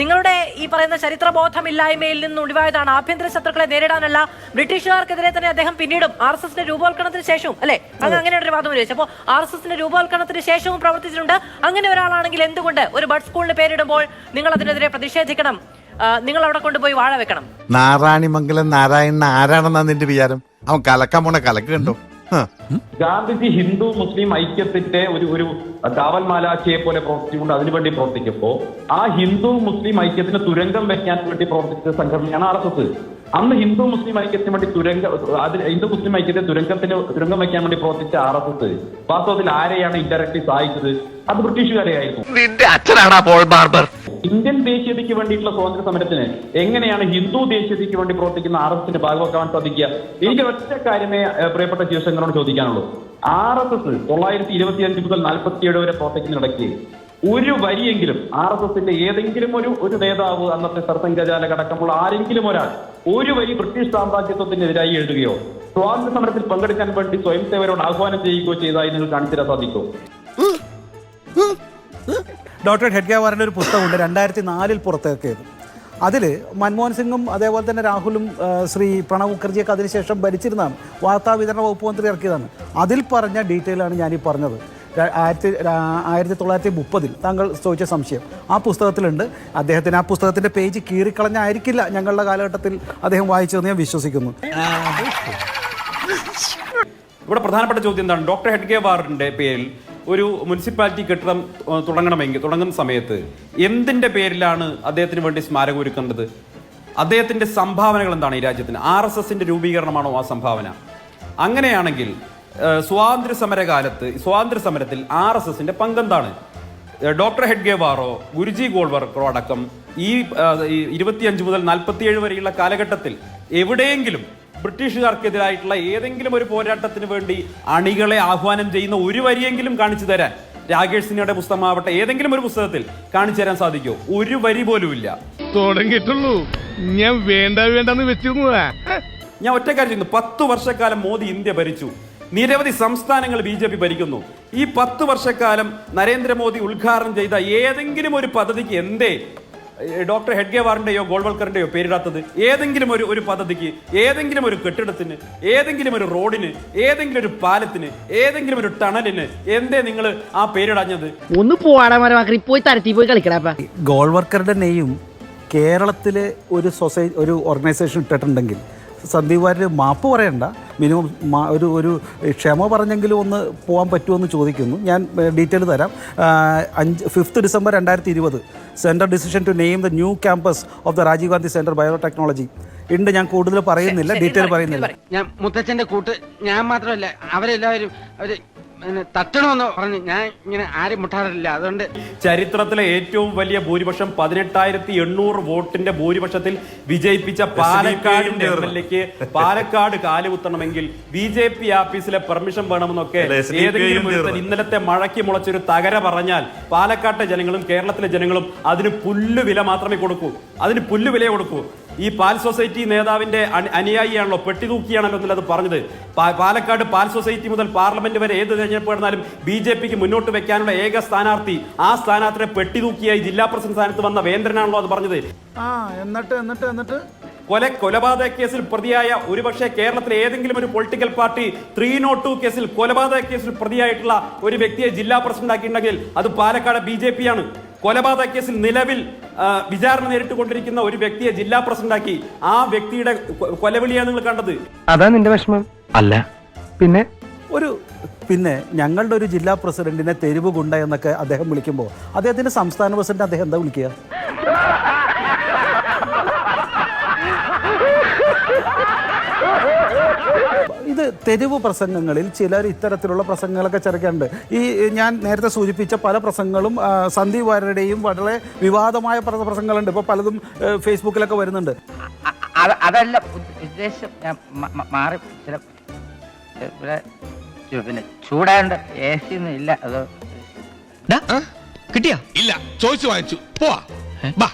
നിങ്ങളുടെ ഈ പറയുന്ന ചരിത്ര ബോധമില്ലായ്മയിൽ നിന്ന് ഒഴിവായതാണ്. ആഭ്യന്തര ശത്രുക്കളെ നേരിടാനല്ല ബ്രിട്ടീഷുകാർക്കെതിരെ തന്നെ അദ്ദേഹം പിന്നീടും ആർ എസ് എസിന്റെ രൂപവൽക്കരണത്തിന് ശേഷവും അല്ലെ? അങ്ങ് അങ്ങനെ ഒരു വാദം ചോദിച്ചു അപ്പോൾ ആർ എസ് എസിന്റെ രൂപവൽക്കരണത്തിന് ശേഷവും പ്രവർത്തിച്ചിട്ടുണ്ട്. അങ്ങനെ ഒരാളാണെങ്കിൽ എന്തുകൊണ്ട് ഒരു ബഡ് സ്കൂളിന് പേരിടുമ്പോൾ നിങ്ങൾ അതിനെതിരെ പ്രതിഷേധിക്കണം? നിങ്ങൾ അവിടെ കൊണ്ടുപോയി വാഴ വെക്കണം. നാരായണിമംഗലം നാരായണൻ ആരാണെന്നാ നിന്റെ വിചാരം? അവൻ കലക്കാൻ പോണ കലക്ക് കണ്ടോ. ഗാന്ധിജി ഹിന്ദു മുസ്ലിം ഐക്യത്തിന്റെ ഒരു ഒരു കാവൽ മാലാഖയെ പോലെ പ്രവർത്തിച്ചുകൊണ്ട് അതിനുവേണ്ടി പ്രവർത്തിക്കുമ്പോൾ ആ ഹിന്ദു മുസ്ലിം ഐക്യത്തിന് തുരങ്കം വെക്കാൻ വേണ്ടി പ്രവർത്തിച്ച സംഘടനയാണ് ആർ എസ് എസ്. അന്ന് ഹിന്ദു മുസ്ലിം ഐക്യത്തിന് വേണ്ടി തുരങ്ക അതിൽ ഹിന്ദു മുസ്ലിം ഐക്യത്തെ തുരങ്കത്തിന് തുരങ്കം വെക്കാൻ വേണ്ടി പ്രവർത്തിച്ച ആർ എസ് എസ്. വാസ്തവത്തിൽ ആരെയാണ് ഇൻഡയറക്ട്ലി സഹായിച്ചത്? അത് ബ്രിട്ടീഷുകാരെ ആയിരുന്നു നിന്റെ അച്ഛനാടാ പോൾ ബാർബർ? ഇന്ത്യൻ ദേശീയതയ്ക്ക് വേണ്ടിയിട്ടുള്ള സ്വാതന്ത്ര്യ സമരത്തിന് എങ്ങനെയാണ് ഹിന്ദു ദേശീയതയ്ക്ക് വേണ്ടി പ്രവർത്തിക്കുന്ന ആർ എസ് എസിന് ഭാഗമാക്കാൻ സാധിക്കുക? എനിക്ക് ഒറ്റ കാര്യമേ പ്രിയപ്പെട്ട ശിവശങ്കറോട് ചോദിക്കാനുള്ളൂ. ആർ എസ് എസ് തൊള്ളായിരത്തി ഇരുപത്തി അഞ്ച് മുതൽ നാൽപ്പത്തിയേഴ് വരെ പ്രവർത്തിക്കുന്നിടയ്ക്ക് ഒരു വരിയെങ്കിലും ആർ എസ് എസിന്റെ ഏതെങ്കിലും ഒരു ഒരു നേതാവ് അന്നത്തെ സർസംഘചാലക അടക്കമുള്ള ആരെങ്കിലും ഒരാൾ ഒരു വരി ബ്രിട്ടീഷ് സാമ്രാജ്യത്വത്തിനെതിരായി എഴുതുകയോ സ്വാതന്ത്ര്യ സമരത്തിൽ പങ്കെടുക്കാൻ വേണ്ടി സ്വയം സേവരോട് ആഹ്വാനം ചെയ്യുകയോ ചെയ്തായി നിങ്ങൾ കാണിച്ചു തരാൻ സാധിക്കും. ഡോക്ടർ ഹെഡ്ഗേവാറിന്റെ ഒരു പുസ്തകമുണ്ട് രണ്ടായിരത്തി നാലിൽ പുറത്തിറക്കിയത്. അതിൽ മൻമോഹൻ സിംഗും അതേപോലെ തന്നെ രാഹുലും ശ്രീ പ്രണബ് മുഖർജിയൊക്കെ അതിനുശേഷം ഭരിച്ചിരുന്നതാണ്. വാർത്താ വിതരണ വകുപ്പ് മന്ത്രി ഇറക്കിയതാണ്. അതിൽ പറഞ്ഞ ഡീറ്റെയിലാണ് ഞാൻ ഈ പറഞ്ഞത് ആയിരത്തി ആയിരത്തി തൊള്ളായിരത്തി മുപ്പതിൽ താങ്കൾ ചോദിച്ച സംശയം. ആ പുസ്തകത്തിലുണ്ട്. അദ്ദേഹത്തിന് ആ പുസ്തകത്തിന്റെ പേജ് കീറിക്കളഞ്ഞായിരിക്കില്ല ഞങ്ങളുടെ കാലഘട്ടത്തിൽ അദ്ദേഹം വായിച്ചതെന്ന് ഞാൻ വിശ്വസിക്കുന്നു. ഇവിടെ പ്രധാനപ്പെട്ട ചോദ്യം എന്താണ്? ഡോക്ടർ ഹെഡ്ഗേവാറിന്റെ പേരിൽ ഒരു മുനിസിപ്പാലിറ്റി കെട്ടിടം തുടങ്ങണമെങ്കിൽ തുടങ്ങുന്ന സമയത്ത് എന്തിന്റെ പേരിലാണ് അദ്ദേഹത്തിന് വേണ്ടി സ്മാരകം ഒരുക്കേണ്ടത്? അദ്ദേഹത്തിന്റെ സംഭാവനകൾ എന്താണ് ഈ രാജ്യത്തിന്? ആർ എസ് എസിന്റെ രൂപീകരണമാണോ ആ സംഭാവന? അങ്ങനെയാണെങ്കിൽ സ്വാതന്ത്ര്യ സമരകാലത്ത് സ്വാതന്ത്ര്യ സമരത്തിൽ ആർ എസ് എസിന്റെ പങ്കെന്താണ്? ഡോക്ടർ ഹെഡ്ഗേവാറോ ഗുരുജി ഗോൾവർക്കറോ അടക്കം ഈ ഇരുപത്തിയഞ്ച് മുതൽ നാൽപ്പത്തിയേഴ് വരെയുള്ള കാലഘട്ടത്തിൽ എവിടെയെങ്കിലും ബ്രിട്ടീഷുകാർക്കെതിരായിട്ടുള്ള ഏതെങ്കിലും ഒരു പോരാട്ടത്തിന് വേണ്ടി അണികളെ ആഹ്വാനം ചെയ്യുന്ന ഒരു വരിയെങ്കിലും കാണിച്ചു തരാൻ രാകേഷ് സിൻഹയുടെ പുസ്തകമാവട്ടെ ഏതെങ്കിലും ഒരു പുസ്തകത്തിൽ കാണിച്ചു തരാൻ സാധിക്കുമോ ഒരു വരി പോലും ഇല്ല. തുടങ്ങിയിട്ടുള്ളൂ. ഞാൻ വേണ്ട വേണ്ടെന്ന് വെച്ചിരുന്നു ഞാൻ ഒറ്റ കാര്യം ചെയ്യുന്നു. പത്ത് വർഷക്കാലം മോദി ഇന്ത്യ ഭരിച്ചു. നിരവധി സംസ്ഥാനങ്ങൾ ബി ജെ പി ഭരിക്കുന്നു. ഈ പത്ത് വർഷക്കാലം നരേന്ദ്രമോദി ഉദ്ഘാടനം ചെയ്ത ഏതെങ്കിലും ഒരു പദ്ധതിക്ക് എന്തേ ഡോക്ടർ ഹെഡ്ഗേവാറിന്റെയോ ഗോൾവൽക്കറിന്റെയോ പേരിടാത്തത് ഏതെങ്കിലും ഒരു ഒരു പദ്ധതിക്ക് ഏതെങ്കിലും ഒരു കെട്ടിടത്തിന് ഏതെങ്കിലും ഒരു റോഡിന് ഏതെങ്കിലും ഒരു പാലത്തിന് ഏതെങ്കിലും ഒരു ടണലിന് എന്തേ നിങ്ങൾ ആ പേരിടാഞ്ഞത്? ഒന്ന് പോയി തരത്തി പോയി കളിക്കടാപ്പ ഗോൾവർക്കറുടെ നെയ്യും കേരളത്തിലെ ഒരു സൊസൈറ്റി ഒരു ഓർഗനൈസേഷൻ ഇട്ടിട്ടുണ്ടെങ്കിൽ സന്ദീപ് വാര്യർ മാപ്പ് പറയണ്ട. മിനിമം ഒരു ഒരു ക്ഷമ പറഞ്ഞെങ്കിലും ഒന്ന് പോകാൻ പറ്റുമെന്ന് ചോദിക്കുന്നു. ഞാൻ ഡീറ്റെയിൽ തരാം. അഞ്ച് ഫിഫ്ത്ത് ഡിസംബർ രണ്ടായിരത്തി ഇരുപത് central decision to name the new campus of the Rajiv Gandhi centre biotechnology ഉണ്ട് ഞാൻ കൂടുതൽ പറയുന്നില്ല ഡീറ്റെയിൽ പറയുന്നില്ല. ഞാൻ മുത്തച്ഛന്റെ കൂട്ട് ഞാൻ മാത്രമല്ല അവരെല്ലാവരും അവർ തട്ടണമെന്ന് പറഞ്ഞു ഞാൻ ഇങ്ങനെ ആരും മുട്ടാറില്ല. അതുകൊണ്ട് ചരിത്രത്തിലെ ഏറ്റവും വലിയ ഭൂരിപക്ഷം പതിനെട്ടായിരത്തി എണ്ണൂറ് വോട്ടിന്റെ ഭൂരിപക്ഷത്തിൽ വിജയിപ്പിച്ച പാലക്കാടിന്റെ എം എൽ എക്ക് പാലക്കാട് കാലുകുത്തണമെങ്കിൽ ബി ജെ പി ആഫീസിലെ പെർമിഷൻ വേണമെന്നൊക്കെ ഏതെങ്കിലും ഒരുത്തൻ ഇന്നലത്തെ മഴയ്ക്ക് മുളച്ചൊരു തകര പറഞ്ഞാൽ പാലക്കാട്ടെ ജനങ്ങളും കേരളത്തിലെ ജനങ്ങളും അതിന് പുല്ലുവില മാത്രമേ കൊടുക്കൂ. അതിന് പുല്ലുവിലയെ വില കൊടുക്കൂ. ഈ പാൽ സൊസൈറ്റി നേതാവിന്റെ അനി- അനുയായിയാണല്ലോ പെട്ടി തൂക്കിയാണല്ലോ എന്നുള്ളത് പറഞ്ഞത് പാലക്കാട് പാൽ സൊസൈറ്റി മുതൽ പാർലമെന്റ് വരെ ഏത് തെരഞ്ഞെടുപ്പ് നടന്നാലും ബി ജെ പിക്ക് മുന്നോട്ട് വെക്കാനുള്ള ഏക സ്ഥാനാർത്ഥി ആ സ്ഥാനാർത്ഥിയെ പെട്ടി തൂക്കിയായി ജില്ലാ പ്രസിഡന്റ് സ്ഥാനത്ത് വന്ന വേന്ദ്രനാണല്ലോ അത് പറഞ്ഞത്. ആ എന്നിട്ട് എന്നിട്ട് എന്നിട്ട്? കൊല കൊലപാതക കേസിൽ പ്രതിയായ ഒരുപക്ഷെ കേരളത്തിലെ ഏതെങ്കിലും ഒരു political party three nought two കേസിൽ കൊലപാതക കേസിൽ പ്രതിയായിട്ടുള്ള ഒരു വ്യക്തിയെ ജില്ലാ പ്രസിഡന്റ് ആക്കിയിട്ടുണ്ടെങ്കിൽ അത് പാലക്കാട് ബി ജെ പി ആണ്. കൊലപാതക കേസിൽ നിലവിൽ വിചാരണ നേരിട്ടുകൊണ്ടിരിക്കുന്ന ഒരു വ്യക്തിയെ ജില്ലാ പ്രസിഡന്റ് ആക്കി ആ വ്യക്തിയുടെ കൊലവിളിയാണ് നിങ്ങൾ കണ്ടത്. അതാ നിന്റെ വിഷമം. അല്ല. പിന്നെ? ഒരു പിന്നെ ഞങ്ങളുടെ ഒരു ജില്ലാ പ്രസിഡന്റിനെ തെരുവ് ഗുണ്ട എന്നൊക്കെ അദ്ദേഹം വിളിക്കുമ്പോൾ അദ്ദേഹത്തിന്റെ സംസ്ഥാന പ്രസിഡന്റ് അദ്ദേഹം എന്താ വിളിക്കുക? തെരുവ് പ്രസംഗങ്ങളിൽ ചിലർ ഇത്തരത്തിലുള്ള പ്രസംഗങ്ങളൊക്കെ ചെറുക്കുന്നുണ്ട്. ഈ ഞാൻ നേരത്തെ സൂചിപ്പിച്ച പല പ്രസംഗങ്ങളും സന്ദീപ് വാര്യരുടെയും വളരെ വിവാദമായ പല പ്രസംഗങ്ങളുണ്ട്. ഇപ്പോൾ പലതും ഫേസ്ബുക്കിലൊക്കെ വരുന്നുണ്ട്. അതല്ല ഉദ്ദേശം ഞാൻ മാറി ചില പിന്നെ ചൂടാണ്ട് എ സി ഒന്നും ഇല്ല അതോ കിട്ടിയാ? ഇല്ല ചോദിച്ചു വാങ്ങിച്ചു. പോവാ. ബാ.